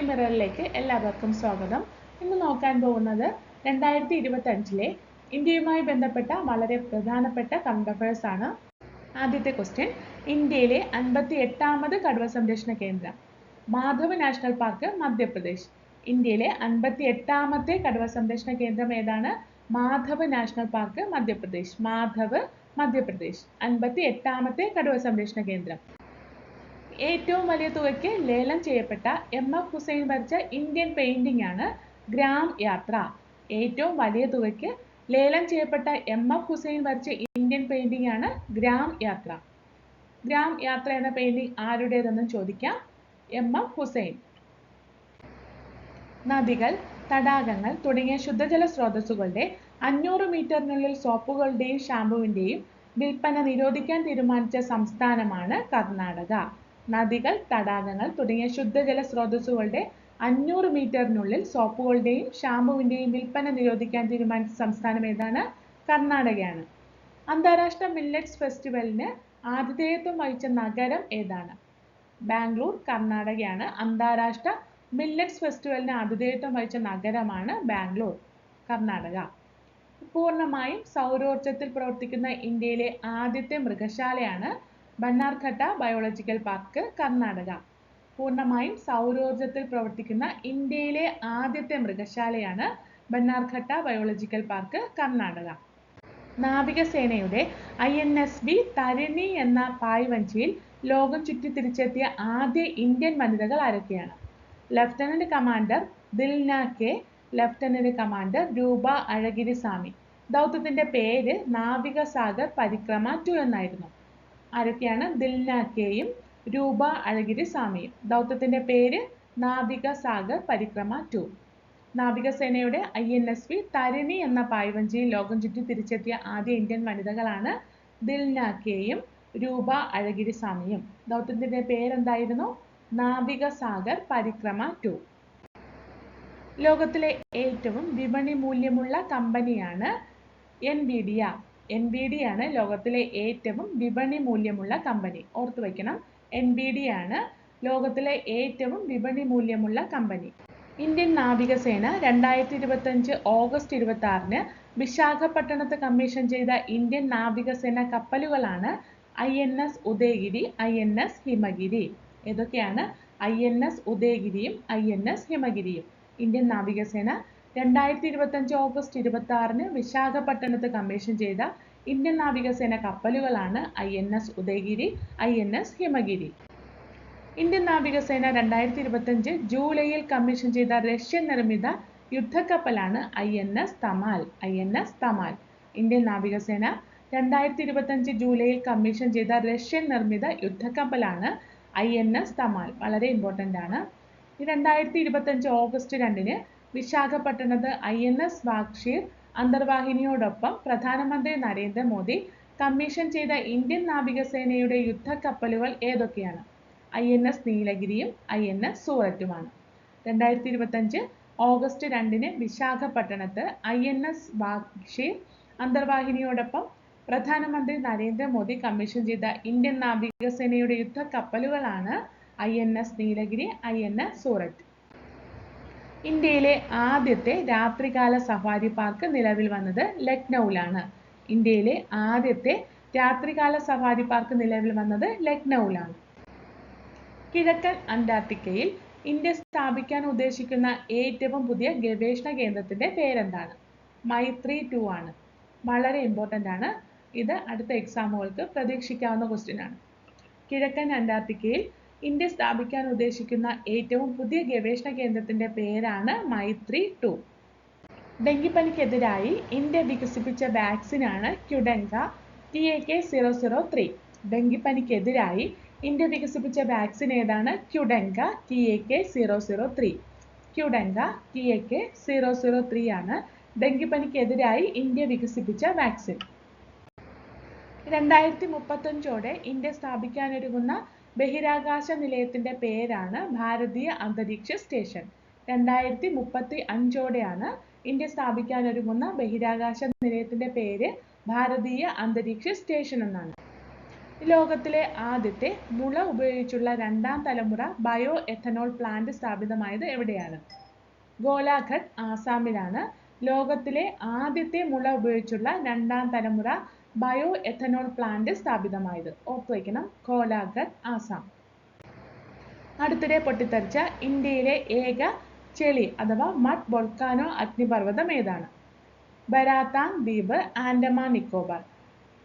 History മിററിലേക്ക് എല്ലാവർക്കും സ്വാഗതം. ഇന്ന് നോക്കാൻ പോകുന്നത് രണ്ടായിരത്തി ഇരുപത്തി അഞ്ചിലെ ഇന്ത്യയുമായി ബന്ധപ്പെട്ട വളരെ പ്രധാനപ്പെട്ട കറണ്ട് അഫയേഴ്സ് ആണ്. ആദ്യത്തെ ക്വസ്റ്റ്യൻ ഇന്ത്യയിലെ അൻപത്തി എട്ടാമത് കടുവ സംരക്ഷണ കേന്ദ്രം മാധവ് നാഷണൽ പാർക്ക് മധ്യപ്രദേശ്. ഇന്ത്യയിലെ അൻപത്തി എട്ടാമത്തെ കടുവ സംരക്ഷണ കേന്ദ്രം ഏതാണ്? Madhav national park Madhya Pradesh. Madhav Madhya Pradesh. അൻപത്തി എട്ടാമത്തെ കടുവ സംരക്ഷണ കേന്ദ്രം. ഏറ്റവും വലിയ തുകയ്ക്ക് ലേലം ചെയ്യപ്പെട്ട എം എഫ് ഹുസൈൻ വരച്ച ഇന്ത്യൻ പെയിന്റിംഗ് ആണ് ഗ്രാം യാത്ര. ഏറ്റവും വലിയ തുകയ്ക്ക് ലേലം ചെയ്യപ്പെട്ട എം എഫ് ഹുസൈൻ വരച്ച ഇന്ത്യൻ പെയിന്റിംഗ് ആണ് ഗ്രാം യാത്ര. ഗ്രാം യാത്ര എന്ന പെയിന്റിംഗ് ആരുടേതെന്നും ചോദിക്കാം. M F Husain. നദികൾ തടാകങ്ങൾ തുടങ്ങിയ ശുദ്ധജല സ്രോതസ്സുകളുടെ അഞ്ഞൂറ് മീറ്ററിനുള്ളിൽ സോപ്പുകളുടെയും ഷാമ്പുവിന്റെയും വിൽപ്പന നിരോധിക്കാൻ തീരുമാനിച്ച സംസ്ഥാനമാണ് കർണാടക. നദികൾ തടാകങ്ങൾ തുടങ്ങിയ ശുദ്ധജല സ്രോതസ്സുകളുടെ അഞ്ഞൂറ് മീറ്ററിനുള്ളിൽ സോപ്പുകളുടെയും ഷാമ്പുവിന്റെയും വിൽപ്പന നിരോധിക്കാൻ തീരുമാനിച്ച സംസ്ഥാനം ഏതാണ്? കർണാടകയാണ്. അന്താരാഷ്ട്ര മില്ലറ്റ്സ് ഫെസ്റ്റിവലിന് ആതിഥേയത്വം വഹിച്ച നഗരം ഏതാണ്? ബാംഗ്ലൂർ കർണാടകയാണ്. അന്താരാഷ്ട്ര മില്ലറ്റ്സ് ഫെസ്റ്റിവലിന് ആതിഥേയത്വം വഹിച്ച നഗരമാണ് ബാംഗ്ലൂർ കർണാടക. പൂർണമായും സൗരോർജത്തിൽ പ്രവർത്തിക്കുന്ന ഇന്ത്യയിലെ ആദ്യത്തെ മൃഗശാലയാണ് ബന്നാർഘട്ട ബയോളജിക്കൽ പാർക്ക് കർണാടക. പൂർണമായും സൗരോർജത്തിൽ പ്രവർത്തിക്കുന്ന ഇന്ത്യയിലെ ആദ്യത്തെ മൃഗശാലയാണ് ബന്നാർഘട്ട ബയോളജിക്കൽ പാർക്ക് കർണാടക. നാവികസേനയുടെ I N S B Tarini എന്ന പായ്വഞ്ചിയിൽ ലോകം ചുറ്റി തിരിച്ചെത്തിയ ആദ്യ ഇന്ത്യൻ വനിതകൾ ആരൊക്കെയാണ്? Lieutenant commander Dilna K. Lieutenant commander Roopa അഴഗിരി സ്വാമി ദൗത്യത്തിന്റെ പേര് നാവിക സാഗർ പരിക്രമ ടു എന്നായിരുന്നു. ആരൊക്കെയാണ്? ദിൽന കെയും രൂപ അഴഗിരി സ്വാമിയും ദൗത്യത്തിന്റെ പേര് നാവിക സാഗർ പരിക്രമ ടു. നാവികസേനയുടെ I N S V Tarini എന്ന പായ്വഞ്ചിയിൽ ലോകം ചുറ്റി തിരിച്ചെത്തിയ ആദ്യ ഇന്ത്യൻ വനിതകളാണ് ദിൽന കെയും രൂപ അഴഗിരി സ്വാമിയും ദൗത്യത്തിന്റെ പേരെന്തായിരുന്നു? നാവിക സാഗർ പരിക്രമ ടു. ലോകത്തിലെ ഏറ്റവും വിപണി മൂല്യമുള്ള കമ്പനിയാണ് എൻവിഡിയ എൻവിഡിയ ആണ് ലോകത്തിലെ ഏറ്റവും വിപണി മൂല്യമുള്ള കമ്പനി ഓർത്തു വയ്ക്കണം എൻ ബി ഡി ആണ് ലോകത്തിലെ ഏറ്റവും വിപണി മൂല്യമുള്ള കമ്പനി ഇന്ത്യൻ നാവികസേന രണ്ടായിരത്തി ഇരുപത്തഞ്ച് ഓഗസ്റ്റ് ഇരുപത്തി ആറിന് വിശാഖപട്ടണത്ത് കമ്മീഷൻ ചെയ്ത ഇന്ത്യൻ നാവികസേന കപ്പലുകളാണ് I N S Udaygiri I N S Himgiri. ഏതൊക്കെയാണ്? ഐ എൻ എസ് ഉദയഗിരിയും ഐ എൻ എസ് ഹിമഗിരിയും. ഇന്ത്യൻ നാവികസേന രണ്ടായിരത്തി ഇരുപത്തഞ്ച് ഓഗസ്റ്റ് ഇരുപത്തി ആറിന് വിശാഖപട്ടണത്ത് കമ്മീഷൻ ചെയ്ത ഇന്ത്യൻ നാവികസേന കപ്പലുകളാണ് I N S Udaygiri I N S Himgiri. Indian നാവികസേന രണ്ടായിരത്തി ഇരുപത്തഞ്ച് ജൂലൈയിൽ കമ്മീഷൻ ചെയ്ത റഷ്യൻ നിർമ്മിത യുദ്ധക്കപ്പലാണ് I N S Tamal I N S Tamal. Indian നാവികസേന രണ്ടായിരത്തി ഇരുപത്തഞ്ച് ജൂലൈയിൽ കമ്മീഷൻ ചെയ്ത റഷ്യൻ നിർമ്മിത യുദ്ധക്കപ്പലാണ് ഐ എൻ എസ് തമാൽ. വളരെ ഇമ്പോർട്ടന്റ് ആണ്. രണ്ടായിരത്തി ഇരുപത്തഞ്ച് ഓഗസ്റ്റ് രണ്ടിന് വിശാഖപട്ടണത്ത് ഐ എൻ എസ് വാഗ്ഷീർ അന്തർവാഹിനിയോടൊപ്പം പ്രധാനമന്ത്രി നരേന്ദ്രമോദി കമ്മീഷൻ ചെയ്ത ഇന്ത്യൻ നാവികസേനയുടെ യുദ്ധക്കപ്പലുകൾ ഏതൊക്കെയാണ്? ഐ എൻ എസ് നീലഗിരിയും ഐ എൻ എസ് സൂററ്റുമാണ്. രണ്ടായിരത്തി ഇരുപത്തഞ്ച് ഓഗസ്റ്റ് രണ്ടിന് വിശാഖപട്ടണത്ത് ഐ എൻ എസ് വാഗ്ഷീർ അന്തർവാഹിനിയോടൊപ്പം പ്രധാനമന്ത്രി നരേന്ദ്രമോദി കമ്മീഷൻ ചെയ്ത ഇന്ത്യൻ നാവികസേനയുടെ യുദ്ധക്കപ്പലുകളാണ് I N S Nilgiri I N S Surat. ഇന്ത്യയിലെ ആദ്യത്തെ രാത്രികാല സഫാരി പാർക്ക് നിലവിൽ വന്നത് ലക്നൌവിലാണ് ഇന്ത്യയിലെ ആദ്യത്തെ രാത്രികാല സഫാരി പാർക്ക് നിലവിൽ വന്നത് ലക്നൌവിലാണ് കിഴക്കൻ അന്റാർട്ടിക്കയിൽ ഇന്ത്യ സ്ഥാപിക്കാൻ ഉദ്ദേശിക്കുന്ന ഏറ്റവും പുതിയ ഗവേഷണ കേന്ദ്രത്തിന്റെ പേരെന്താണ്? മൈത്രി ടു ആണ്. വളരെ ഇമ്പോർട്ടന്റ് ആണ്. ഇത് അടുത്ത എക്സാമുകൾക്ക് പ്രതീക്ഷിക്കാവുന്ന ക്വസ്റ്റ്യൻ ആണ്. കിഴക്കൻ അന്റാർട്ടിക്കയിൽ ഇന്ത്യ സ്ഥാപിക്കാൻ ഉദ്ദേശിക്കുന്ന ഏറ്റവും പുതിയ ഗവേഷണ കേന്ദ്രത്തിന്റെ പേരാണ് മൈത്രി ടു. ഡെങ്കിപ്പനിക്കെതിരായി ഇന്ത്യ വികസിപ്പിച്ച വാക്സിനാണ് Qdenga T A K zero zero three. ഡെങ്കിപ്പനിക്കെതിരായി India വികസിപ്പിച്ച വാക്സിൻ ഏതാണ്? Qdenga T A K zero zero three. Qdenga T A K zero zero three ആണ് ഡെങ്കിപ്പനിക്കെതിരായി ഇന്ത്യ വികസിപ്പിച്ച വാക്സിൻ രണ്ടായിരത്തി മുപ്പത്തഞ്ചോടെ ഇന്ത്യ സ്ഥാപിക്കാനൊരുങ്ങുന്ന ബഹിരാകാശ നിലയത്തിന്റെ പേരാണ് ഭാരതീയ അന്തരീക്ഷ സ്റ്റേഷൻ. രണ്ടായിരത്തി മുപ്പത്തി അഞ്ചോടെയാണ് ഇന്ത്യ സ്ഥാപിക്കാനൊരുങ്ങുന്ന ബഹിരാകാശ നിലയത്തിന്റെ പേര് ഭാരതീയ അന്തരീക്ഷ സ്റ്റേഷൻ എന്നാണ്. ലോകത്തിലെ ആദ്യത്തെ മുള ഉപയോഗിച്ചുള്ള രണ്ടാം തലമുറ ബയോ എഥനോൾ പ്ലാന്റ് സ്ഥാപിതമായത് എവിടെയാണ്? ഗോലാഘട്ട് ആസാമിലാണ്. ലോകത്തിലെ ആദ്യത്തെ മുള ഉപയോഗിച്ചുള്ള രണ്ടാം തലമുറ ബയോ എഥനോൾ പ്ലാന്റ് സ്ഥാപിതമായത്. ഓർത്തുവയ്ക്കണം വയ്ക്കണം. ഗോലാഘട്ട് ആസാം. അടുത്തിടെ പൊട്ടിത്തെറിച്ച ഇന്ത്യയിലെ ഏക ചെളി അഥവാ മഡ് ബൊൽക്കാനോ അഗ്നിപർവതം ഏതാണ്? ബരാത്താങ് ദ്വീപ് ആൻഡമാൻ നിക്കോബാർ.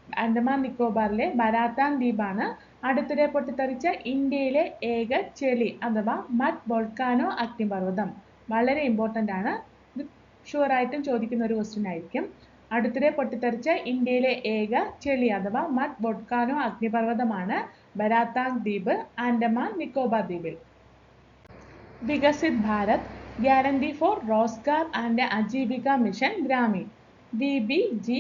ആൻഡമാൻ നിക്കോബാറിലെ ബരാത്താൻ ദ്വീപാണ് അടുത്തിടെ പൊട്ടിത്തെറിച്ച ഇന്ത്യയിലെ ഏക ചെളി അഥവാ മഡ് ബൊൽക്കാനോ അഗ്നിപർവതം. വളരെ ഇമ്പോർട്ടന്റ് ആണ്. ഇത് ഷുവറായിട്ടും ചോദിക്കുന്ന ഒരു ക്വസ്റ്റ്യൻ ആയിരിക്കും. അടുത്തിടെ പൊട്ടിത്തെറിച്ച ഇന്ത്യയിലെ ഏക ചെളി അഥവാ മഡ് വോൾക്കാനോ അഗ്നിപർവതമാണ് ബരാത്താങ് ദ്വീപ് ആൻഡമാൻ നിക്കോബാർ ദ്വീപിൽ. Viksit Bharat guarantee for Rozgar and Ajeevika mission Gramin V B G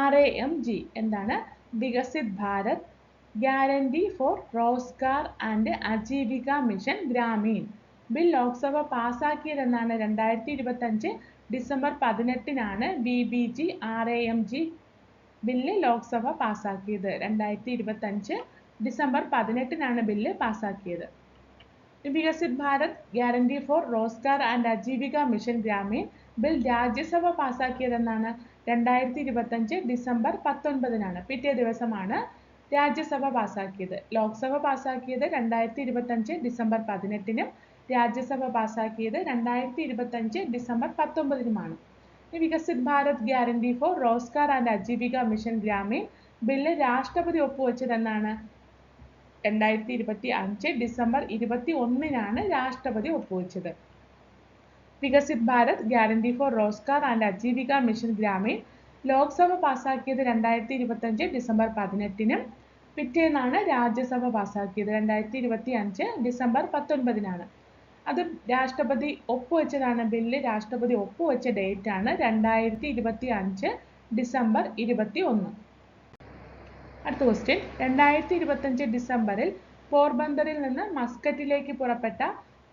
R A M G എന്താണ് Viksit Bharat guarantee for Rozgar and Ajeevika mission Gramin. Bill Lok Sabha പാസാക്കിയതെന്നാണ് രണ്ടായിരത്തി ഇരുപത്തഞ്ച് December പതിനെട്ടിനാണ് B B G R A M G bill Lok Sabha പാസാക്കിയത്. രണ്ടായിരത്തി ഇരുപത്തഞ്ച് December പതിനെട്ടിനാണ് bill പാസാക്കിയത്. Viksit Bharat guarantee for Rozgar and Ajeevika mission Gramin bill Rajya Sabha പാസാക്കിയതെന്നാണ്. രണ്ടായിരത്തി ഇരുപത്തഞ്ച് December പത്തൊൻപതിനാണ് പിറ്റേ ദിവസമാണ് രാജ്യസഭ പാസാക്കിയത്. ലോക്സഭ പാസാക്കിയത് രണ്ടായിരത്തി ഇരുപത്തഞ്ച് ഡിസംബർ പതിനെട്ടിനും രാജ്യസഭ പാസാക്കിയത് രണ്ടായിരത്തി ഇരുപത്തഞ്ച് December പത്തൊമ്പതിനുമാണ്. Viksit Bharat guarantee for Rozgar and Ajeevika mission Gramin bill രാഷ്ട്രപതി ഒപ്പുവെച്ചതെന്നാണ്. രണ്ടായിരത്തി ഇരുപത്തി അഞ്ച് ഡിസംബർ ഇരുപത്തി ഒന്നിനാണ് രാഷ്ട്രപതി ഒപ്പുവെച്ചത്. Viksit Bharat guarantee for Rozgar and Ajeevika mission Gramin Lok Sabha പാസാക്കിയത് രണ്ടായിരത്തി ഇരുപത്തഞ്ച് ഡിസംബർ പതിനെട്ടിനും പിറ്റേന്നാണ് രാജ്യസഭ പാസാക്കിയത്. രണ്ടായിരത്തി ഇരുപത്തി അഞ്ച് ഡിസംബർ പത്തൊൻപതിനാണ്. അത് രാഷ്ട്രപതി ഒപ്പുവെച്ചതാണ് ബില്ല്. രാഷ്ട്രപതി ഒപ്പുവെച്ച ഡേറ്റ് ആണ് രണ്ടായിരത്തി ഇരുപത്തി അഞ്ച് ഡിസംബർ ഇരുപത്തി ഒന്ന് അടുത്ത ക്വസ്റ്റ്യൻ രണ്ടായിരത്തി ഇരുപത്തഞ്ച് ഡിസംബറിൽ പോർബന്തറിൽ നിന്ന് മസ്കറ്റിലേക്ക് പുറപ്പെട്ട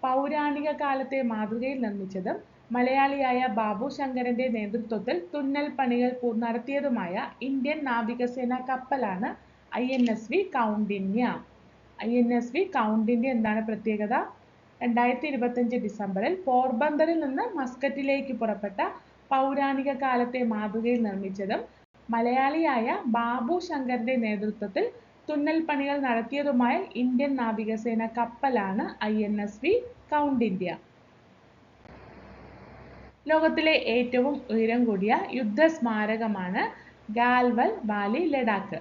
പൗരാണിക കാലത്തെ മാതൃകയിൽ നിർമ്മിച്ചതും മലയാളിയായ ബാബു ശങ്കരന്റെ നേതൃത്വത്തിൽ തുന്നൽ പണികൾ നടത്തിയതുമായ ഇന്ത്യൻ നാവികസേന കപ്പലാണ് I N S V Kaundinya. I N S V Kaundinya എന്താണ് പ്രത്യേകത? രണ്ടായിരത്തി ഇരുപത്തഞ്ച് ഡിസംബറിൽ പോർബന്തറിൽ നിന്ന് മസ്കറ്റിലേക്ക് പുറപ്പെട്ട പൗരാണിക കാലത്തെ മാതൃകയിൽ നിർമ്മിച്ചതും മലയാളിയായ ബാബു ശങ്കറിന്റെ നേതൃത്വത്തിൽ തുന്നൽ പണികൾ നടത്തിയതുമായ ഇന്ത്യൻ നാവികസേന കപ്പലാണ് I N S V Kaundinya ലോകത്തിലെ ഏറ്റവും ഉയരം കൂടിയ യുദ്ധ സ്മാരകമാണ് ഗാൽവൽ വാലി ലഡാക്ക്.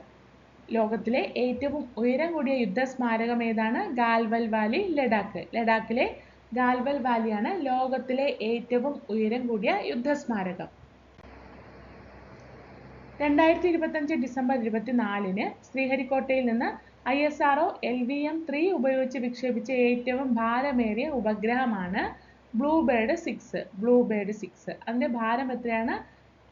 ലോകത്തിലെ ഏറ്റവും ഉയരം കൂടിയ യുദ്ധ സ്മാരകം ഏതാണ്? ഗാൽവൽ വാലി ലഡാക്ക്. ലഡാക്കിലെ ഗാൽവൽ വാലിയാണ് ലോകത്തിലെ ഏറ്റവും ഉയരം കൂടിയ യുദ്ധ സ്മാരകം രണ്ടായിരത്തി ഇരുപത്തഞ്ച് ഡിസംബർ ഇരുപത്തിനാലിന് ശ്രീഹരിക്കോട്ടയിൽ നിന്ന് I S R L V M three ഉപയോഗിച്ച് വിക്ഷേപിച്ച ഏറ്റവും ഭാരമേറിയ ഉപഗ്രഹമാണ് ബ്ലൂബേർഡ് സിക്സ്. Bluebird six. അതിന്റെ ഭാരം എത്രയാണ്?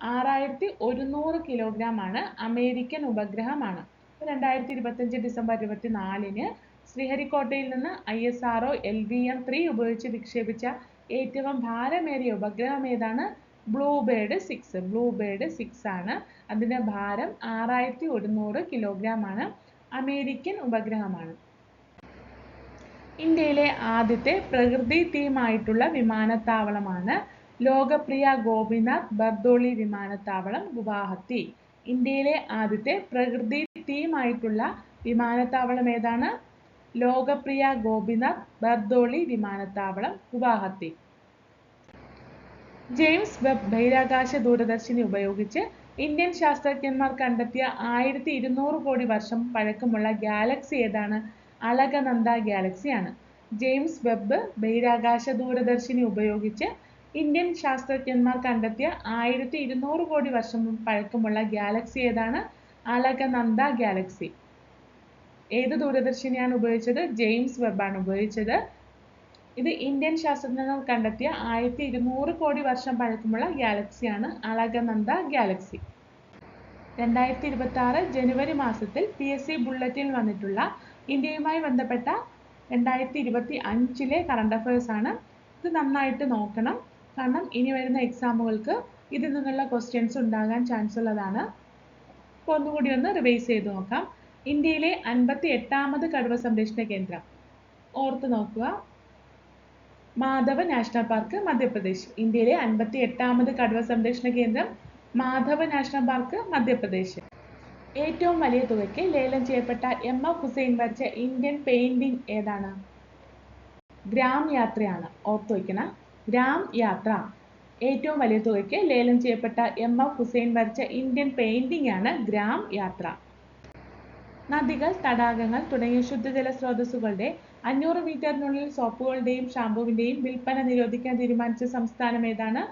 ആറായിരത്തി ഒരുന്നൂറ് കിലോഗ്രാം ആണ്. അമേരിക്കൻ ഉപഗ്രഹമാണ്. രണ്ടായിരത്തി ഇരുപത്തഞ്ച് ഡിസംബർ ഇരുപത്തിനാലിന് ശ്രീഹരിക്കോട്ടയിൽ നിന്ന് I S R O L V M three ഉപയോഗിച്ച് വിക്ഷേപിച്ച ഏറ്റവും ഭാരമേറിയ ഉപഗ്രഹം ഏതാണ്? Blue Bird six Blue Bird six ആണ്. അതിന്റെ ഭാരം ആറായിരത്തി ഒരുന്നൂറ് കിലോഗ്രാം ആണ്. അമേരിക്കൻ ഉപഗ്രഹമാണ്. ഇന്ത്യയിലെ ആദ്യത്തെ പ്രകൃതി തീമായിട്ടുള്ള വിമാനത്താവളമാണ് ലോകപ്രിയ ഗോപിനാഥ് ബർദോളി വിമാനത്താവളം ഗുവാഹത്തി. ഇന്ത്യയിലെ ആദ്യത്തെ പ്രകൃതി തീമായിട്ടുള്ള വിമാനത്താവളം ഏതാണ്? ലോകപ്രിയ ഗോപിനാഥ് ബർദോളി വിമാനത്താവളം ഗുവാഹത്തി. ജെയിംസ് വെബ് ബഹിരാകാശ ദൂരദർശിനി ഉപയോഗിച്ച് ഇന്ത്യൻ ശാസ്ത്രജ്ഞന്മാർ കണ്ടെത്തിയ ആയിരത്തി ഇരുന്നൂറ് കോടി വർഷം പഴക്കമുള്ള ഗാലക്സി ഏതാണ്? അളകനന്ദ ഗാലക്സിയാണ്. ജെയിംസ് വെബ് ബഹിരാകാശ ദൂരദർശിനി ഉപയോഗിച്ച് ഇന്ത്യൻ ശാസ്ത്രജ്ഞന്മാർ കണ്ടെത്തിയ ആയിരത്തി ഇരുന്നൂറ് കോടി വർഷം പഴക്കമുള്ള ഗാലക്സി ഏതാണ്? അലകനന്ദ ഗാലക്സി ഏത് ദൂരദർശിനിയാണ് ഉപയോഗിച്ചത്? ജെയിംസ് വെബാണ് ഉപയോഗിച്ചത്. ഇത് ഇന്ത്യൻ ശാസ്ത്രജ്ഞർ കണ്ടെത്തിയ ആയിരത്തി ഇരുന്നൂറ് കോടി വർഷം പഴക്കമുള്ള ഗാലക്സിയാണ് അളകനന്ദ ഗാലക്സി രണ്ടായിരത്തി ഇരുപത്തി ആറ് ജനുവരി മാസത്തിൽ പി എസ് സി ബുള്ളറ്റിൻ വന്നിട്ടുള്ള ഇന്ത്യയുമായി ബന്ധപ്പെട്ട രണ്ടായിരത്തി ഇരുപത്തി അഞ്ചിലെ കറണ്ട് അഫയേഴ്സ് ആണ്. ഇത് നന്നായിട്ട് നോക്കണം. കാരണം ഇനി വരുന്ന എക്സാമുകൾക്ക് ഇതിൽ നിന്നുള്ള ക്വസ്റ്റ്യൻസ് ഉണ്ടാകാൻ ചാൻസ് ഉള്ളതാണ്. അപ്പോൾ ഒന്നുകൂടി ഒന്ന് റിവൈസ് ചെയ്ത് നോക്കാം. ഇന്ത്യയിലെ അൻപത്തി എട്ടാമത് കടുവ സംരക്ഷണ കേന്ദ്രം. ഓർത്ത് നോക്കുക. Madhav National Park Madhya Pradesh. ഇന്ത്യയിലെ അൻപത്തി എട്ടാമത് കടുവ സംരക്ഷണ കേന്ദ്രം മാധവ നാഷണൽ പാർക്ക് മധ്യപ്രദേശ്. ഏറ്റവും വലിയ തുകയ്ക്ക് ലേലം ചെയ്യപ്പെട്ട എം എഫ് ഹുസൈൻ വരച്ച ഇന്ത്യൻ പെയിന്റിംഗ് ഏതാണ്? ഗ്രാം യാത്രയാണ്. ഓർത്തു വയ്ക്കണം. ഗ്രാം യാത്ര. ഏറ്റവും വലിയ തുകയ്ക്ക് ലേലം ചെയ്യപ്പെട്ട എം എഫ് ഹുസൈൻ വരച്ച ഇന്ത്യൻ പെയിന്റിംഗ് ആണ് ഗ്രാം യാത്ര. നദികൾ തടാകങ്ങൾ തുടങ്ങിയ ശുദ്ധജല സ്രോതസ്സുകളുടെ അഞ്ഞൂറ് മീറ്ററിനുള്ളിൽ സോപ്പുകളുടെയും ഷാമ്പുവിന്റെയും വിൽപ്പന നിരോധിക്കാൻ തീരുമാനിച്ച സംസ്ഥാനം ഏതാണ്?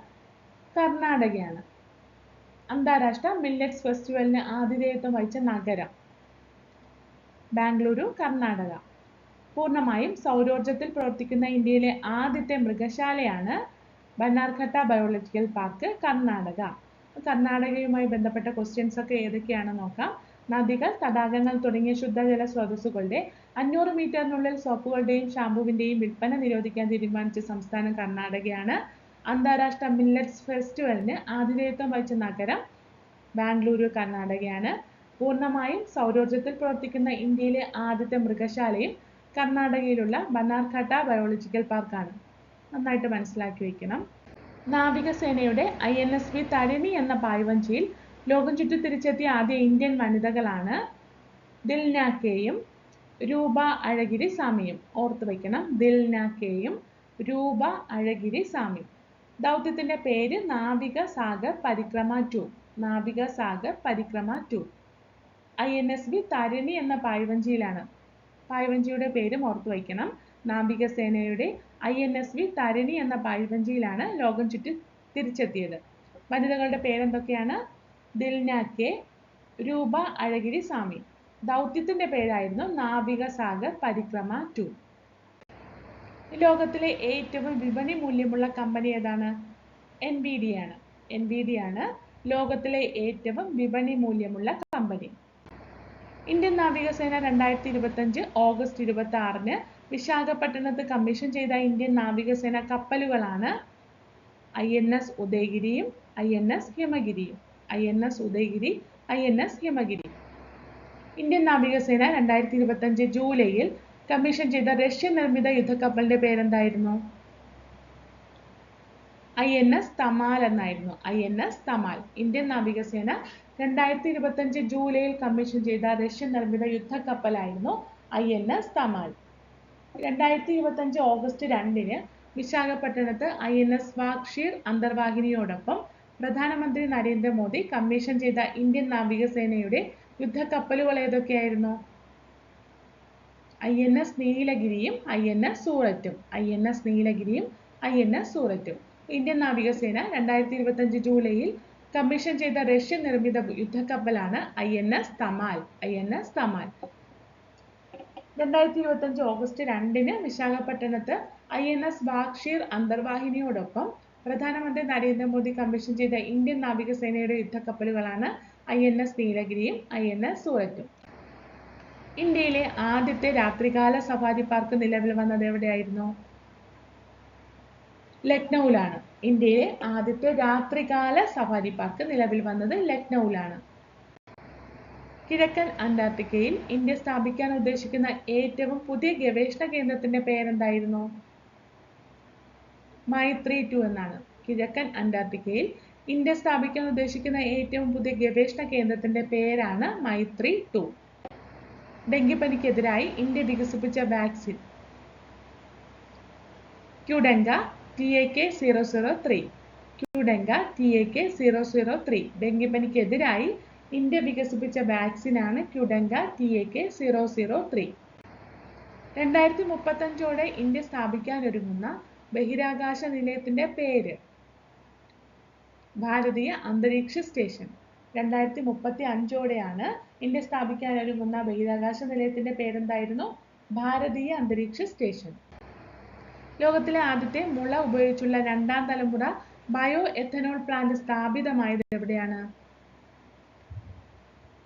കർണാടകയാണ്. അന്താരാഷ്ട്ര മില്ലറ്റ്സ് ഫെസ്റ്റിവലിന് ആതിഥേയത്വം വഹിച്ച നഗരം. ബാംഗ്ലൂരു കർണാടക. പൂർണമായും സൗരോർജത്തിൽ പ്രവർത്തിക്കുന്ന ഇന്ത്യയിലെ ആദ്യത്തെ മൃഗശാലയാണ് ബന്നാർഘട്ട ബയോളജിക്കൽ പാർക്ക് കർണാടക. കർണാടകയുമായി ബന്ധപ്പെട്ട ക്വസ്റ്റ്യൻസ് ഒക്കെ ഏതൊക്കെയാണെന്ന് നോക്കാം. നദികൾ തടാകങ്ങൾ തുടങ്ങിയ ശുദ്ധജല സ്രോതസ്സുകളുടെ അഞ്ഞൂറ് മീറ്ററിനുള്ളിൽ സോപ്പുകളുടെയും ഷാമ്പുവിന്റെയും വിൽപ്പന നിരോധിക്കാൻ തീരുമാനിച്ച സംസ്ഥാനം കർണാടകയാണ്. അന്താരാഷ്ട്ര മില്ലറ്റ്സ് ഫെസ്റ്റിവലിന് ആതിഥേയത്വം വഹിച്ച നഗരം ബാംഗ്ലൂരു കർണാടകയാണ്. പൂർണമായും സൗരോർജത്തിൽ പ്രവർത്തിക്കുന്ന ഇന്ത്യയിലെ ആദ്യത്തെ മൃഗശാലയും കർണാടകയിലുള്ള ബനാർഘട്ട ബയോളജിക്കൽ പാർക്കാണ് നന്നായിട്ട് മനസ്സിലാക്കി വെക്കണം. നാവികസേനയുടെ I N S V Tarini എന്ന പായ്വഞ്ചിയിൽ ലോകം ചുറ്റി തിരിച്ചെത്തിയ ആദ്യ ഇന്ത്യൻ വനിതകളാണ് ദിൽനാക്കേയും രൂപ അഴഗിരി സാമിയും. ഓർത്തു വയ്ക്കണം ദിൽനാക്കേയും രൂപ അഴഗിരി സാമിയും. ദൗത്യത്തിന്റെ പേര് Navika Sagar Parikrama two. Navika Sagar Parikrama two. I N S B Tarini എന്ന പായ്വഞ്ചിയിലാണ്. പായ്വഞ്ചിയുടെ പേരും ഓർത്തു വയ്ക്കണം. നാവികസേനയുടെ I N S V Tarini എന്ന പായ്വഞ്ചിയിലാണ് ലോകം ചുറ്റി തിരിച്ചെത്തിയത്. വനിതകളുടെ പേരെന്തൊക്കെയാണ്? ദിൽനാക്കെ രൂപ അഴഗിരി സ്വാമി. ദൗത്യത്തിന്റെ പേരായിരുന്നു നാവിക സാഗർ പരിക്രമ ടു. ലോകത്തിലെ ഏറ്റവും വിപണി മൂല്യമുള്ള കമ്പനി ഏതാണ്? എൻ ബി ഡി ആണ്. എൻ ബി ഡി ആണ് ലോകത്തിലെ ഏറ്റവും വിപണി മൂല്യമുള്ള കമ്പനി. ഇന്ത്യൻ നാവികസേന രണ്ടായിരത്തി ഇരുപത്തഞ്ച് ഓഗസ്റ്റ് ഇരുപത്തി ആറിന് വിശാഖപട്ടണത്ത് കമ്മീഷൻ ചെയ്ത ഇന്ത്യൻ നാവികസേന കപ്പലുകളാണ് ഐ എൻ എസ് ഉദയഗിരിയും I N S ഹിമഗിരിയും. I N S Udaygiri I N S Himgiri. Indian നാവികസേന രണ്ടായിരത്തി ഇരുപത്തഞ്ച് ജൂലൈയിൽ കമ്മീഷൻ ചെയ്ത റഷ്യൻ നിർമ്മിത യുദ്ധക്കപ്പലിന്റെ പേരെന്തായിരുന്നു? ഐ എൻ എസ് തമാൽ എന്നായിരുന്നു. I N S Tamal Indian നാവികസേന രണ്ടായിരത്തി ഇരുപത്തഞ്ച് ജൂലൈയിൽ കമ്മീഷൻ ചെയ്ത റഷ്യൻ നിർമ്മിത യുദ്ധക്കപ്പലായിരുന്നു ഐ എൻ എസ് തമാൽ. രണ്ടായിരത്തി ഇരുപത്തഞ്ച് ഓഗസ്റ്റ് രണ്ടിന് വിശാഖപട്ടണത്ത് ഐ എൻ എസ് വാക്ഷീർ അന്തർവാഹിനിയോടൊപ്പം പ്രധാനമന്ത്രി നരേന്ദ്രമോദി കമ്മീഷൻ ചെയ്ത ഇന്ത്യൻ നാവികസേനയുടെ യുദ്ധക്കപ്പലുകൾ ഏതൊക്കെയായിരുന്നു? ഐ എൻ എസ് നീലഗിരിയും ഐ എൻ എസ് സൂററ്റും ഐ എൻ എസ് നീലഗിരിയും ഐ എൻ എസ് സൂററ്റും. ഇന്ത്യൻ നാവികസേന രണ്ടായിരത്തി ഇരുപത്തഞ്ച് ജൂലൈയിൽ കമ്മീഷൻ ചെയ്ത റഷ്യൻ നിർമ്മിത യുദ്ധക്കപ്പലാണ് I N S Tamal I N S Tamal. രണ്ടായിരത്തി ഇരുപത്തഞ്ച് ഓഗസ്റ്റ് രണ്ടിന് വിശാഖപട്ടണത്ത് ഐ എൻ എസ് ബാഗ്ഷീർ അന്തർവാഹിനിയോടൊപ്പം പ്രധാനമന്ത്രി നരേന്ദ്രമോദി കമ്മീഷൻ ചെയ്ത ഇന്ത്യൻ നാവികസേനയുടെ യുദ്ധക്കപ്പലുകളാണ് ഐ എൻ എസ് നീലഗിരിയും ഐ എൻ എസ് സൂററ്റും. ഇന്ത്യയിലെ ആദ്യത്തെ രാത്രികാല സഫാരി പാർക്ക് നിലവിൽ വന്നത് എവിടെയായിരുന്നു? ലക്നൌവിലാണ് ഇന്ത്യയിലെ ആദ്യത്തെ രാത്രികാല സഫാരി പാർക്ക് നിലവിൽ വന്നത് ലക്നൗവിലാണ് കിഴക്കൻ അന്റാർട്ടിക്കയിൽ ഇന്ത്യ സ്ഥാപിക്കാൻ ഉദ്ദേശിക്കുന്ന ഏറ്റവും പുതിയ ഗവേഷണ കേന്ദ്രത്തിന്റെ പേരെന്തായിരുന്നു? മൈത്രി ടു എന്നാണ്. കിഴക്കൻ അന്റാർട്ടിക്കയിൽ ഇന്ത്യ സ്ഥാപിക്കാൻ ഉദ്ദേശിക്കുന്ന ഏറ്റവും പുതിയ ഗവേഷണ കേന്ദ്രത്തിന്റെ പേരാണ് മൈത്രി ടു. ഡെങ്കിപ്പനിക്കെതിരായി ഇന്ത്യ വികസിപ്പിച്ച vaccine. Qdenga T A K zero zero three Qdenga T A K zero zero three ഡെങ്കിപ്പനിക്കെതിരായി India വികസിപ്പിച്ച വാക്സിനാണ് Qdenga T A K zero zero three രണ്ടായിരത്തി മുപ്പത്തഞ്ചോടെ ഇന്ത്യ സ്ഥാപിക്കാനൊരുങ്ങുന്ന ബഹിരാകാശ നിലയത്തിന്റെ പേര്. ഭാരതീയ അന്തരീക്ഷ സ്റ്റേഷൻ. രണ്ടായിരത്തി മുപ്പത്തി അഞ്ചോടെയാണ് ഇന്ത്യ സ്ഥാപിക്കാനൊരുങ്ങുന്ന ബഹിരാകാശ നിലയത്തിന്റെ പേരെന്തായിരുന്നു? ഭാരതീയ അന്തരീക്ഷ സ്റ്റേഷൻ. ലോകത്തിലെ ആദ്യത്തെ മുള ഉപയോഗിച്ചുള്ള രണ്ടാം തലമുറ ബയോ എഥനോൾ പ്ലാന്റ് സ്ഥാപിതമായത് എവിടെയാണ്?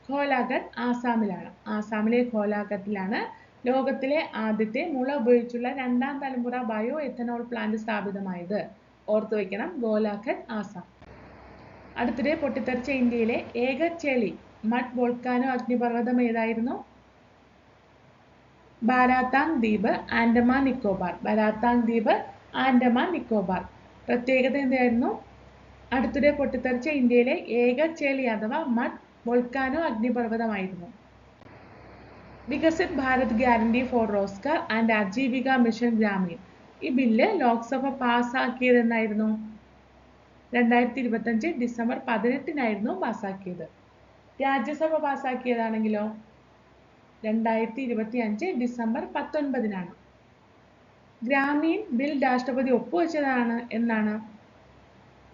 ഖോലാഗഡ് ആസാമിലാണ്. ആസാമിലെ ഖോലാഗഡിലാണ് ലോകത്തിലെ ആദ്യത്തെ മുള ഉപയോഗിച്ചുള്ള രണ്ടാം തലമുറ ബയോ എഥനോൾ പ്ലാന്റ് സ്ഥാപിതമായത്. ഓർത്തു വയ്ക്കണം ഗോലാഖഡ് ആസാം. അടുത്തിടെ പൊട്ടിത്തെറിച്ച ഇന്ത്യയിലെ ഏക ചെളി മഡ് വോൾക്കാനോ അഗ്നിപർവതം ഏതായിരുന്നു? ബാരാത്താങ് ദ്വീപ് ആൻഡമാൻ നിക്കോബാർ. ബാരാത്താങ് ദ്വീപ് ആൻഡമാൻ നിക്കോബാർ. പ്രത്യേകത എന്തായിരുന്നു? അടുത്തിടെ പൊട്ടിത്തെറിച്ച ഇന്ത്യയിലെ ഏക ചേളി അഥവാ mud volcano അഗ്നിപർവതമായിരുന്നു. Viksit Bharat guarantee for Rozgar and Ajeevika mission Gramin. ഈ ബില്ല് ലോക്സഭ പാസ്സാക്കിയത് എന്നായിരുന്നു രണ്ടായിരത്തി ഇരുപത്തഞ്ച് ഡിസംബർ പതിനെട്ടിനായിരുന്നു പാസ്സാക്കിയത് രാജ്യസഭ പാസ്സാക്കിയതാണെങ്കിലോ രണ്ടായിരത്തി ഇരുപത്തി അഞ്ച് ഡിസംബർ പത്തൊൻപതിനാണ്. ഗ്രാമീൺ ബിൽ രാഷ്ട്രപതി ഒപ്പുവെച്ചതാണ് എന്നാണ്.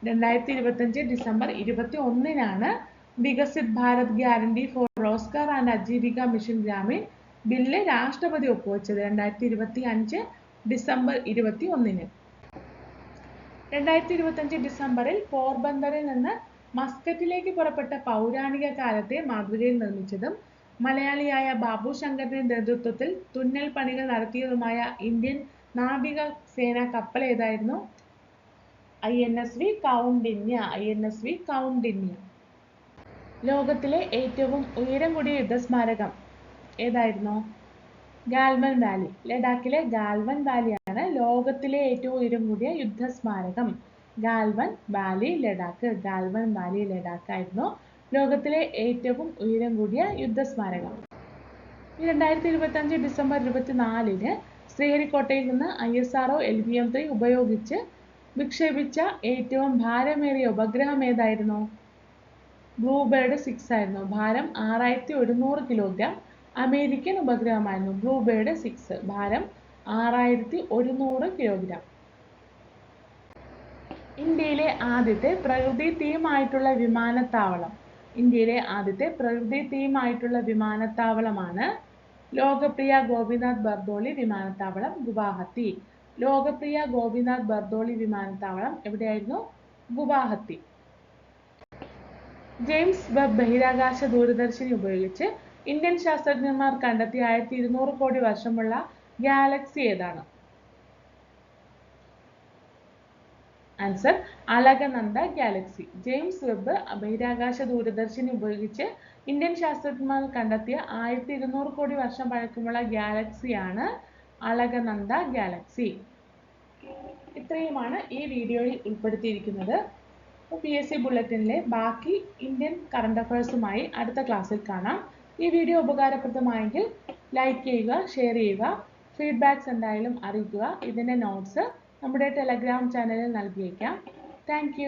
രണ്ടായിരത്തി ഇരുപത്തഞ്ച് ഡിസംബർ ഇരുപത്തി ഒന്നിനാണ് Viksit Bharat guarantee for Rozgar and Ajeevika mission Gramin bill രാഷ്ട്രപതി ഒപ്പുവെച്ചത് രണ്ടായിരത്തി ഇരുപത്തി അഞ്ച് ഡിസംബർ ഇരുപത്തി ഒന്നിന് രണ്ടായിരത്തി ഇരുപത്തഞ്ച് ഡിസംബറിൽ പോർബന്തറിൽ നിന്ന് മസ്കറ്റിലേക്ക് പുറപ്പെട്ട പൗരാണിക കാലത്തെ മാതൃകയിൽ നിർമ്മിച്ചതും മലയാളിയായ ബാബു ശങ്കറിന്റെ നേതൃത്വത്തിൽ തുന്നൽ പണികൾ നടത്തിയതുമായ ഇന്ത്യൻ നാവിക സേന കപ്പൽ ഏതായിരുന്നു? I N S V Kaundinya I N S V Kaundinya ലോകത്തിലെ ഏറ്റവും ഉയരം കൂടിയ യുദ്ധസ്മാരകം ഏതായിരുന്നു? ഗാൽവൻ വാലി. ലഡാക്കിലെ ഗാൽവൻ വാലിയാണ് ലോകത്തിലെ ഏറ്റവും ഉയരം കൂടിയ യുദ്ധസ്മാരകം. ഗാൽവൻ വാലി ലഡാക്ക്. ഗാൽവൻ വാലി ലഡാക്ക് ആയിരുന്നു ലോകത്തിലെ ഏറ്റവും ഉയരം കൂടിയ യുദ്ധസ്മാരകം. രണ്ടായിരത്തി ഇരുപത്തി അഞ്ച് ഡിസംബർ ഇരുപത്തിനാലിന് ശ്രീഹരിക്കോട്ടയിൽ നിന്ന് I S R O L V M three ഉപയോഗിച്ച് വിക്ഷേപിച്ച ഏറ്റവും ഭാരമേറിയ ഉപഗ്രഹം ഏതായിരുന്നു? ബ്ലൂബേർഡ് സിക്സ് ആയിരുന്നു. ഭാരം ആറായിരത്തി ഒരുന്നൂറ് kilogram. American ഉപഗ്രഹമായിരുന്നു. Blue Bird six. ഭാരം ആറായിരത്തി ഒരുന്നൂറ് കിലോഗ്രാം. ഇന്ത്യയിലെ ആദ്യത്തെ പ്രകൃതി തീമായിട്ടുള്ള വിമാനത്താവളം. ഇന്ത്യയിലെ ആദ്യത്തെ പ്രകൃതി തീമായിട്ടുള്ള വിമാനത്താവളമാണ് ലോകപ്രിയ ഗോപിനാഥ് ബർദോളി വിമാനത്താവളം ഗുവാഹത്തി. ലോകപ്രിയ ഗോപിനാഥ് ബർദോളി വിമാനത്താവളം എവിടെയായിരുന്നു? ഗുവാഹത്തി. ജെയിംസ് വെബ് ബഹിരാകാശ ദൂരദർശിനി ഉപയോഗിച്ച് ഇന്ത്യൻ ശാസ്ത്രജ്ഞന്മാർ കണ്ടെത്തിയ ആയിരത്തി ഇരുന്നൂറ് കോടി വർഷമുള്ള ഗാലക്സി ഏതാണ്? Answer Alaknanda galaxy James Webb ബഹിരാകാശ ദൂരദർശിനി ഉപയോഗിച്ച് ഇന്ത്യൻ ശാസ്ത്രജ്ഞന്മാർ കണ്ടെത്തിയ ആയിരത്തി ഇരുന്നൂറ് കോടി വർഷം പഴക്കമുള്ള ഗാലക്സിയാണ് അലകനന്ദ ഗാലക്സി ഇത്രയുമാണ് ഈ വീഡിയോയിൽ ഉൾപ്പെടുത്തിയിരിക്കുന്നത്. പി എസ് സി ബുള്ളറ്റിനിലെ ബാക്കി ഇന്ത്യൻ കറണ്ട് അഫയേഴ്സുമായി അടുത്ത ക്ലാസ്സിൽ കാണാം. ഈ വീഡിയോ ഉപകാരപ്രദമായെങ്കിൽ ലൈക്ക് ചെയ്യുക ഷെയർ ചെയ്യുക ഫീഡ്ബാക്ക്സ് എന്തായാലും അറിയിക്കുക. ഇതിന്റെ നോട്ട്സ് നമ്മുടെ ടെലഗ്രാം ചാനലിൽ നൽകിയേക്കാം. താങ്ക്